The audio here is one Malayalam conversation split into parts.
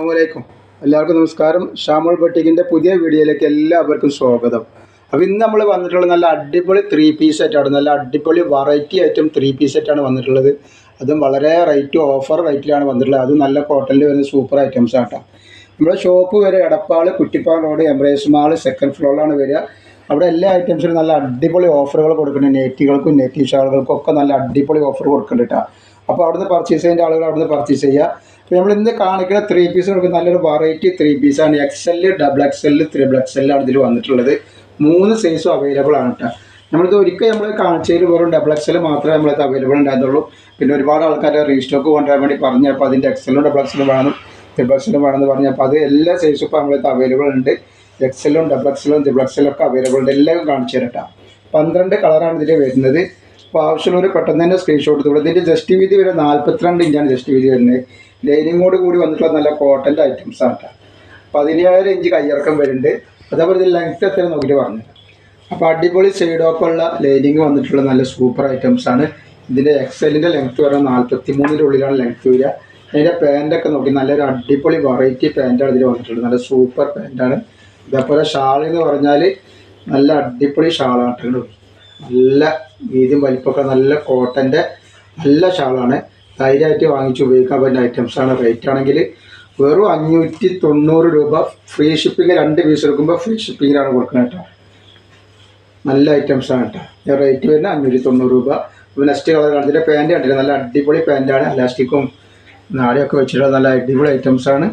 അസ്സാമലൈക്കും എല്ലാവർക്കും നമസ്കാരം. ഷാമോൾ ബട്ടിക്കിന്റെ പുതിയ വീഡിയോയിലേക്ക് എല്ലാവർക്കും സ്വാഗതം. അപ്പോൾ ഇന്ന് നമ്മൾ വന്നിട്ടുള്ള നല്ല അടിപൊളി ത്രീ പീസ് സെറ്റാണ് നല്ല അടിപൊളി വെറൈറ്റി ഐറ്റം ത്രീ പീസ് സെറ്റാണ് വന്നിട്ടുള്ളത്. അതും വളരെ റേറ്റ് ഓഫർ റേറ്റിലാണ് വന്നിട്ടുള്ളത്. അത് നല്ല കോട്ടണിൽ വരുന്ന സൂപ്പർ ഐറ്റംസ് ആട്ടോ നമ്മുടെ ഷോപ്പ് വരെ Edappal Kuttippad road Embrace mall second ഫ്ലോറിലാണ് വരിക. അവിടെ എല്ലാ ഐറ്റംസിനും നല്ല അടിപൊളി ഓഫറുകൾ കൊടുക്കുന്നുണ്ട്. നെറ്റികൾക്കും നെറ്റി ഷാളുകൾക്കും ഒക്കെ നല്ല അടിപൊളി ഓഫർ കൊടുക്കുന്നുണ്ട് കേട്ടോ അപ്പോൾ അവിടുന്ന് പർച്ചേസ് ചെയ്യേണ്ട ആളുകൾ അവിടുന്ന് പർച്ചേസ് ചെയ്യുക അപ്പോൾ നമ്മൾ ഇന്ന് കാണിക്കുന്ന ത്രീ പീസ് കൊടുക്കുന്ന നല്ലൊരു വെറൈറ്റി ത്രീ പീസാണ് X L double X L triple X എല്ലാണ് ഇതിൽ വന്നിട്ടുള്ളത്. മൂന്ന് സൈസും അവൈലബിൾ ആണ് കേട്ടോ നമ്മളിത് ഒരിക്കൽ നമ്മൾ കാണിച്ചതിൽ വെറും ഡബിൾ എക്സ് എൽ മാത്രമേ നമ്മളത് അവൈലബിൾ ഉണ്ടായിരുന്നുള്ളൂ. പിന്നെ ഒരുപാട് ആൾക്കാർ റീസ്റ്റോക്ക് കൊണ്ടുവരാൻ വേണ്ടി പറഞ്ഞു. അപ്പോൾ അതിന്റെ എക്സലും ഡബിൾ എക്സലും വേണം ത്രിബിൾ എക്സലും വേണമെന്ന് പറഞ്ഞു. അപ്പോൾ അത് എല്ലാ സൈസും ഇപ്പോൾ നമ്മളത് അവൈലബിൾ ഉണ്ട്. എക്സലും ഡബിൾ എക്സലും ത്രിബിൾ എക്സലും ഒക്കെ അവൈലബിൾ ഉണ്ട്. എല്ലാം കാണിച്ചു തരട്ടാ പന്ത്രണ്ട് കളറാണ് ഇതിൽ വരുന്നത്. അപ്പോൾ ആവശ്യമുള്ളവർ പെട്ടെന്ന് തന്നെ സ്ക്രീൻഷോട്ട് എടുത്തോളൂ ഇതിന്റെ ജസ്റ്റ് വീതി വരെ നാൽപ്പത്തിരണ്ട് ഇഞ്ചാണ് ജസ്റ്റ് വീതി വരുന്നത്. ലൈനിങ്ങോട് കൂടി വന്നിട്ടുള്ള നല്ല കോട്ടന്റെ ഐറ്റംസ് ആണ് കേട്ടോ പതിനേഴ് ഇഞ്ച് കയ്യിറക്കം വരുന്നുണ്ട്. അതേപോലെ ഇത് ലെങ്ത് എത്ര നോക്കിയിട്ട് പറഞ്ഞു അപ്പോൾ അടിപൊളി സൈഡ് ഓപ്പുള്ള ലൈനിങ് വന്നിട്ടുള്ള നല്ല സൂപ്പർ ഐറ്റംസ് ആണ്. ഇതിന്റെ എക്സലിന്റെ ലെങ്ത് വരുന്നത് നാൽപ്പത്തി മൂന്നിന്റെ ഉള്ളിലാണ് ലെങ്ത് വരിക. അതിന്റെ പാന്റൊക്കെ നോക്കി നല്ലൊരു അടിപൊളി വെറൈറ്റി പാന്റാണ് ഇതിൽ വന്നിട്ടുള്ളത്. നല്ല സൂപ്പർ പാന്റാണ് ഇതേപോലെ ഷാൾ എന്ന് പറഞ്ഞാൽ നല്ല അടിപൊളി ഷാളാണ് നല്ല വീതിയും വലിപ്പമൊക്കെ നല്ല കോട്ടന്റെ നല്ല ഷാളാണ് ധൈര്യമായിട്ട് വാങ്ങിച്ച് ഉപയോഗിക്കാൻ പറ്റുന്ന ഐറ്റംസാണ് റേറ്റ് ആണെങ്കിൽ വെറും അഞ്ഞൂറ്റി തൊണ്ണൂറ് രൂപ ഫ്രീ ഷിപ്പിംഗ് രണ്ട് പീസ് എടുക്കുമ്പോൾ ഫ്രീ ഷിപ്പിങ്ങിലാണ് കൊടുക്കുന്നത് കേട്ടോ. നല്ല ഐറ്റംസാണ് കേട്ടോ. റേറ്റ് വരുന്നത് അഞ്ഞൂറ്റി തൊണ്ണൂറ് രൂപ. അപ്പോൾ നെക്സ്റ്റ് കളർ കാണുന്നതിന്റെ പാന്റ് കണ്ടില്ല? നല്ല അടിപൊളി പാന്റാണ് അലാസ്റ്റിക്കും നാടിയൊക്കെ വെച്ചിട്ടുള്ള നല്ല അടിപൊളി ഐറ്റംസാണ്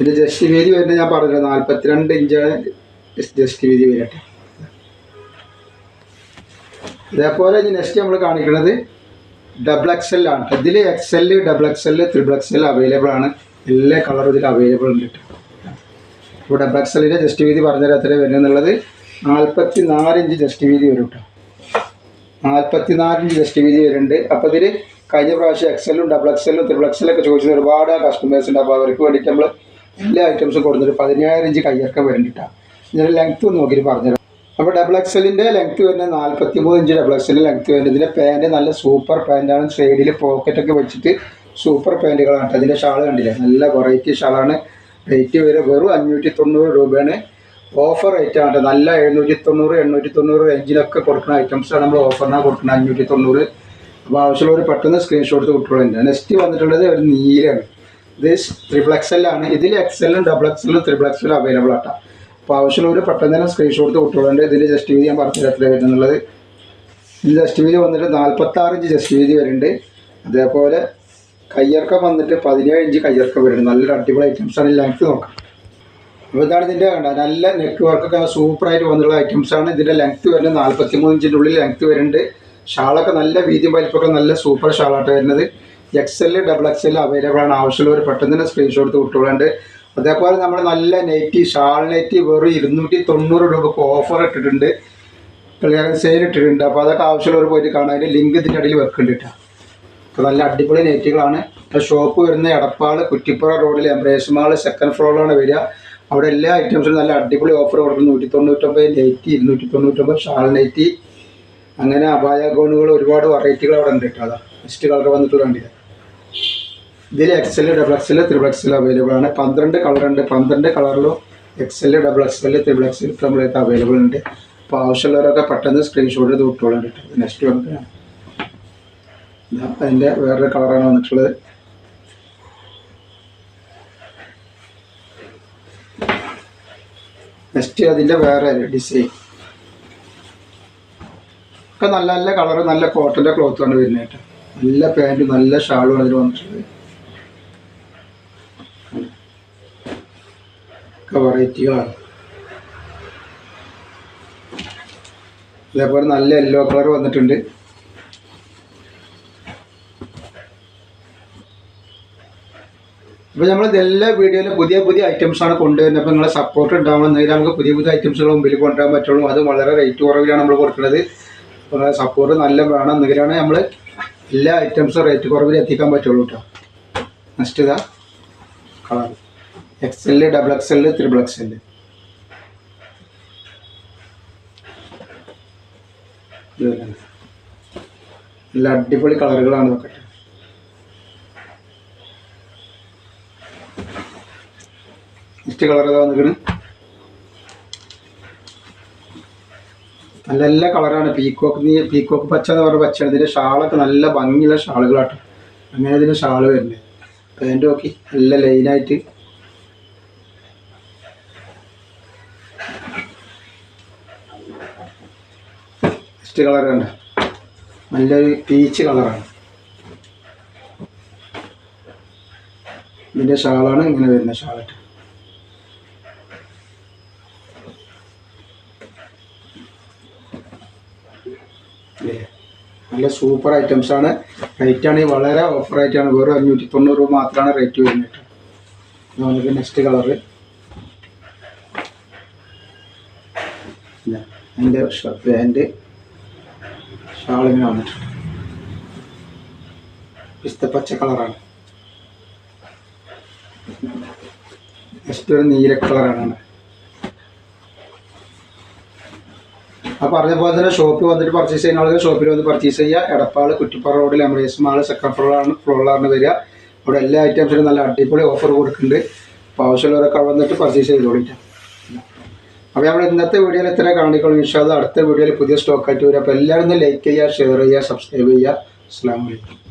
ഇതിന്റെ ജസ്റ്റ് വീതി വരുന്നത് ഞാൻ പറഞ്ഞില്ല നാൽപ്പത്തിരണ്ട് ഇഞ്ചാണ് ജസ്റ്റ് വീതി വരട്ടെ. ഇതേപോലെ ഇനി നെക്സ്റ്റ് നമ്മൾ കാണിക്കുന്നത് ഡബിൾ എക്സ് എൽ ആണ്. ഇതിൽ X L double X L triple X L available ആണ്. എല്ലാ കളറും ഇതിൽ അവൈലബിൾ ഉണ്ട് കേട്ടോ ഇപ്പോൾ ഡബിൾ എക്സ് എല്ലിന്റെ ജസ്റ്റ് വീതി പറഞ്ഞാൽ എത്ര വരുന്നുള്ളത് നാൽപ്പത്തി നാലിഞ്ച് ജസ്റ്റ് വീതി വരും കേട്ടോ നാൽപ്പത്തി നാലിഞ്ച് ജസ്റ്റ് വീതി വരുന്നുണ്ട്. അപ്പോൾ ഇതിൽ കഴിഞ്ഞ പ്രാവശ്യം എക്സലും ഡബിൾ എക്സലും ത്രിബിൾ എക്സലൊക്കെ ചോദിച്ചത് ഒരുപാട് കസ്റ്റമേഴ്സ് ഉണ്ട്. അപ്പോൾ അവർക്ക് വേണ്ടിയിട്ട് നമ്മൾ എല്ലാ ഐറ്റംസും കൊടുത്തിട്ട് പതിനായിരം ഇഞ്ച് കയ്യൊക്കെ വരുന്നുണ്ട് ഇതിന്റെ ലെങ്ത്ത് നോക്കിയിട്ട് പറഞ്ഞുതരാം. അപ്പോൾ ഡബിൾ എക്സലിന്റെ ലെങ്ത്ത് വരുന്നത് നാൽപ്പത്തി മൂന്ന് ഇഞ്ച് ഡബിൾ എക്സലിന്റെ ലെങ്ത് വരുന്നത്. ഇതിന്റെ പാന്റ് നല്ല സൂപ്പർ പാന്റാണ് സൈഡിൽ പോക്കറ്റൊക്കെ വെച്ചിട്ട് സൂപ്പർ പാന്റുകളാണ് അതിന്റെ ഷാൾ കണ്ടില്ല? നല്ല വെറൈറ്റി ഷാളാണ് റേറ്റ് വരെ വെറും അഞ്ഞൂറ്റി തൊണ്ണൂറ് രൂപയാണ്. ഓഫർ റേറ്റ് ആണ് നല്ല എഴുന്നൂറ്റി തൊണ്ണൂറ് എണ്ണൂറ്റി തൊണ്ണൂറ് റേഞ്ചിലൊക്കെ കൊടുക്കുന്ന ഐറ്റംസാണ് നമ്മൾ ഓഫറിനാണ് കൊടുക്കുന്നത്. അഞ്ഞൂറ്റി തൊണ്ണൂറ് അപ്പോൾ ആവശ്യമുള്ളവർ പെട്ടെന്ന് സ്ക്രീൻഷോട്ട് കിട്ടുള്ളൂ നെക്സ്റ്റ് വന്നിട്ടുള്ളത് ഒരു നീലാണ് ഇത് ത്രിബിൾ എക്സലാണ് ഇതിൽ എക്സലും ഡബിൾ എക്സലും ത്രിബിൾ എക്സലും അവൈലബിൾ ആട്ടാ അപ്പോൾ ആവശ്യമുള്ളവർ പെട്ടെന്ന് തന്നെ സ്ക്രീൻഷോട്ട് കൊടുക്കുന്നുണ്ട് ഇതിന്റെ ജസ്റ്റ് വീതി ഞാൻ പറഞ്ഞു എത്ര വരുന്നുള്ളത്. ഇത് ജസ്റ്റ് വീതി വന്നിട്ട് നാൽപ്പത്താറ് ഇഞ്ച് ജസ്റ്റ് വീതി വരുന്നുണ്ട്. അതേപോലെ കയ്യിറക്കം വന്നിട്ട് പതിനേഴ് ഇഞ്ച് കയ്യിറക്കം വരുന്നുണ്ട്. നല്ലൊരു അടിപൊളി ഐറ്റംസാണ് ലെങ്ത്ത് നോക്കാം. അപ്പോൾ ഇതാണ് ഇതിന്റെ കണ്ട? നല്ല നെക്ക് വർക്കൊക്കെ സൂപ്പറായിട്ട് വന്നിട്ടുള്ള ഐറ്റംസാണ് ഇതിന്റെ ലെങ്ത്ത് വരുന്നത് നാൽപ്പത്തി മൂന്ന് ഇഞ്ചിന്റെ ഉള്ളിൽ ലെങ്ത്ത് വരുന്നുണ്ട്. ഷാളൊക്കെ നല്ല വീതിയും വലിപ്പമൊക്കെ നല്ല സൂപ്പർ ഷാളായിട്ട് വരുന്നത്. X L double X L available ആണ്. ആവശ്യമുള്ളവർ പെട്ടെന്ന് തന്നെ സ്ക്രീൻഷോട്ട് വിട്ടുകൊള്ളുണ്ട് അതേപോലെ നമ്മൾ നല്ല നെറ്റി ഷാൾ നെറ്റി വെറും ഇരുന്നൂറ്റി തൊണ്ണൂറ് രൂപക്ക് ഓഫർ ഇട്ടിട്ടുണ്ട്. സെയിൽ ഇട്ടിട്ടുണ്ട്. അപ്പോൾ അതൊക്കെ ആവശ്യമുള്ളവർ പോയിട്ട് കാണാൻ ലിങ്ക് ഇതിന്റെ അടിയിൽ വെക്കുന്നുണ്ട് കേട്ടോ. അപ്പോൾ നല്ല അടിപൊളി നെറ്റുകളാണ്. ഷോപ്പ് വരുന്ന എടപ്പാൾ കുറ്റിപ്പുറ റോഡിൽ എംബ്രേസ് മാൾ സെക്കൻഡ് ഫ്ലോറിലാണ് വരിക. അവിടെ എല്ലാ ഐറ്റംസിനും നല്ല അടിപൊളി ഓഫർ കൊടുക്കും. നൂറ്റി തൊണ്ണൂറ്റൊമ്പത് നെറ്റി ഇരുന്നൂറ്റി തൊണ്ണൂറ്റൊമ്പത് ഷാൾ നെറ്റി. അങ്ങനെ അപായ ഗോണുകൾ ഒരുപാട് വെറൈറ്റികൾ അവിടെ ഉണ്ട് കേട്ടോ. നെക്സ്റ്റ് കളർ വന്നിട്ടുള്ള കണ്ടില്ല ഇതിൽ X L double X L triple X L available ആണ്. പന്ത്രണ്ട് കളർ ഉണ്ട്. പന്ത്രണ്ട് കളറിലും X L double X L triple X L നമ്മളൊക്കെ അവൈലബിൾ ഉണ്ട്. അപ്പോൾ ആവശ്യമുള്ളവരൊക്കെ പെട്ടെന്ന് സ്ക്രീൻഷോട്ട് ചെയ്ത് വിട്ടോളാം കേട്ടോ. നെക്സ്റ്റ് വന്നിട്ട് ഇതാ അതിന്റെ വേറൊരു കളറാണ് വന്നിട്ടുള്ളത്. നെക്സ്റ്റ് അതിന്റെ വേറെ ഡിസൈൻ ഒക്കെ നല്ല നല്ല കളറ് നല്ല കോട്ടന്റെ ക്ലോത്താണ് വരുന്നത് കേട്ടോ. നല്ല പാന്റും നല്ല ഷാളും അതിൽ വന്നിട്ടുള്ളത്. ഒക്കെ വെറൈറ്റികളാണ് അതേപോലെ നല്ല യെല്ലോ കളർ വന്നിട്ടുണ്ട്. അപ്പോൾ നമ്മൾ എല്ലാ വീഡിയോയിലും പുതിയ പുതിയ ഐറ്റംസ് ആണ് കൊണ്ടുവരുന്നത്. അപ്പോൾ നിങ്ങളെ സപ്പോർട്ട് ഉണ്ടാവണമെന്നെങ്കിൽ നമുക്ക് പുതിയ പുതിയ ഐറ്റംസുകൾ മുമ്പിൽ കൊണ്ടുവരാൻ പറ്റുള്ളൂ. അത് വളരെ റേറ്റ് കുറവിലാണ് നമ്മൾ കൊടുക്കുന്നത്. അപ്പോൾ സപ്പോർട്ട് നല്ല വേണം എന്നെങ്കിലാണ് നമ്മൾ എല്ലാ ഐറ്റംസും റേറ്റ് കുറവിൽ എത്തിക്കാൻ പറ്റുള്ളൂ കേട്ടോ നെക്സ്റ്റ് ഇതാ. Colour X L double X L triple X L നല്ല അടിപൊളി കളറുകളാണ് നോക്കട്ടെ നെക്സ്റ്റ് കളർ ഏതാ വന്നിക്കണ് നല്ല നല്ല കളറാണ്. പീക്കോക്ക് നീ പീക്കോക്ക് പച്ച എന്ന് പറഞ്ഞ പച്ചയാണ്. ഇതിന്റെ ഷാളൊക്കെ നല്ല ഭംഗിയുള്ള ഷാളുകളാട്ടോ. അങ്ങനെ ഇതിന്റെ ഷാൾ വരുന്നത്. പാന്റ് നോക്കി. നല്ല ലൈനായിട്ട് നെക്സ്റ്റ് കളർ കണ്ട. നല്ലൊരു പീച്ച് കളറാണ് ഇതിന്റെ ഷാളാണ് ഇങ്ങനെ വരുന്ന ഇല്ലേ? നല്ല സൂപ്പർ ഐറ്റംസ് ആണ്. റേറ്റ് ആണെങ്കിൽ വളരെ ഓഫർ ആയിട്ടാണ് വെറും അഞ്ഞൂറ്റി തൊണ്ണൂറ് രൂപ മാത്രമാണ് റേറ്റ് വരുന്നത് നമുക്ക് നെക്സ്റ്റ് കളറ് എന്റെ പാന്റ് ഷാൾ വന്നിട്ടുണ്ട് വന്നിട്ടുണ്ട് പിസ്തപ്പച്ച കളറാണ്. ജസ്റ്റ് ഒരു നീല കളറാണ്. ആ പറഞ്ഞ പോലെ തന്നെ ഷോപ്പിൽ വന്നിട്ട് പർച്ചേസ് ചെയ്യുന്ന ആളുകൾ ഷോപ്പിൽ വന്ന് പർച്ചേസ് ചെയ്യുക. എടപ്പാൾ കുറ്റിപ്പാറ റോഡിൽ എംബ്രേസ് മാൾ സെക്കൻഡ് ഫ്ലോറാണ് ഫ്ലോറിലാണ് വരിക. അവിടെ എല്ലാ ഐറ്റംസിനും നല്ല അടിപൊളി ഓഫർ കൊടുക്കുന്നുണ്ട്. അപ്പോൾ ആവശ്യമുള്ളവരൊക്കെ വന്നിട്ട് പർച്ചേസ് ചെയ്തോളിട്ടാണ് അപ്പോൾ നമ്മൾ ഇന്നത്തെ വീഡിയോയിൽ ഇത്ര കാണിക്കുള്ളൂ. വിശ്വാസം അടുത്ത വീഡിയോയിൽ പുതിയ സ്റ്റോക്ക് ആയിട്ട് വരും. അപ്പോൾ എല്ലാവരും ലൈക്ക് ചെയ്യുക ഷെയർ ചെയ്യുക സബ്സ്ക്രൈബ് ചെയ്യുക. അസ്സാം വലൈക്കും